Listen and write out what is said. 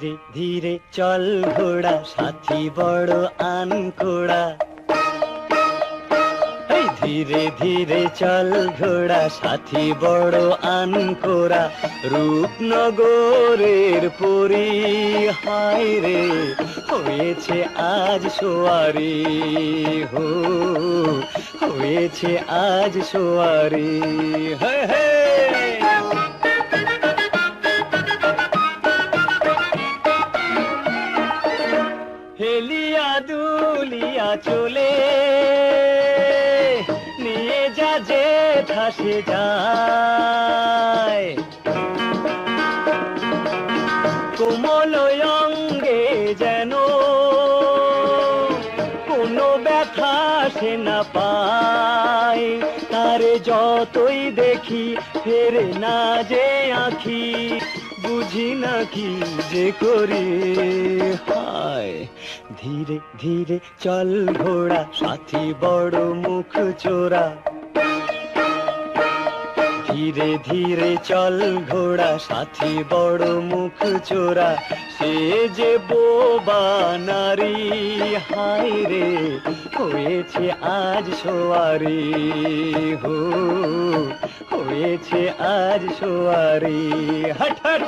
ধীরে ধীরে চল ঘোড়া, সাথী বড় আনকোড়া। ধীরে ধীরে চল ঘোড়া, সাথী বড় আনকোড়া। রূপনগরের পুরী, হায় রে, হয়েছে আজ সোয়ারি হো। হয়েছে আজ সোয়ারি হ্যাঁ হ্যাঁ। হেলিয়া দুলিয়া চলে। নিয়ে যা যে ঠাসে যায়। কোমল অঙ্গে যেন কোনো ব্যথা সে না পায়। তারে যতই দেখি, ফেরে না যে আখি। বুঝি না কি যে করি? হায়, ধীরে ধীরে চল ঘোড়া, সাথী বড় মুখ চোরা। ধীরে ধীরে চল ঘোড়া, সাথী বড় মুখ চোরা। সে যে বোবা নারী, হায় রে, হয়েছে আজ সোয়ারি। হো হয়েছে আজ সোয়ারি। হঠাৎ